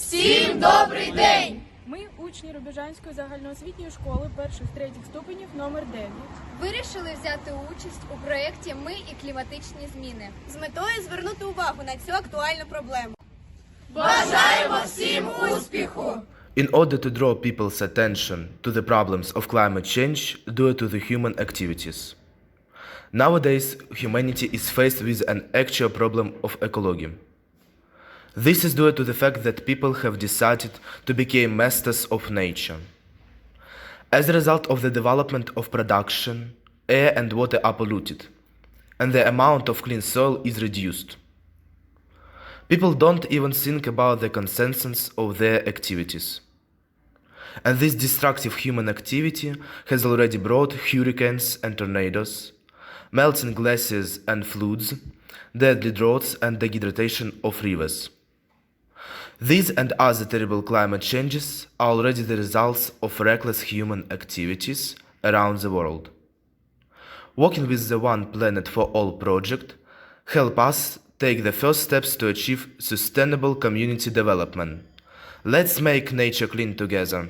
Всім добрий день! Ми, учні Рубіжанської загальноосвітньої школи перших третіх ступенів номер 9. Вирішили взяти участь у проєкті Ми і кліматичні зміни. з метою звернути увагу на цю актуальну проблему. In order to draw people's attention to the problems of climate change due to the human activities. Nowadays, humanity is faced with an actual problem of ecology. This is due to the fact that people have decided to become masters of nature. As a result of the development of production, air and water are polluted, and the amount of clean soil is reduced. People don't even think about the consequences of their activities. And this destructive human activity has already brought hurricanes and tornadoes, melting glaciers and floods, deadly droughts and dehydration of rivers. These and other terrible climate changes are already the results of reckless human activities around the world. Working with the One Planet for All project help us take the first steps to achieve sustainable community development. Let's make nature clean together.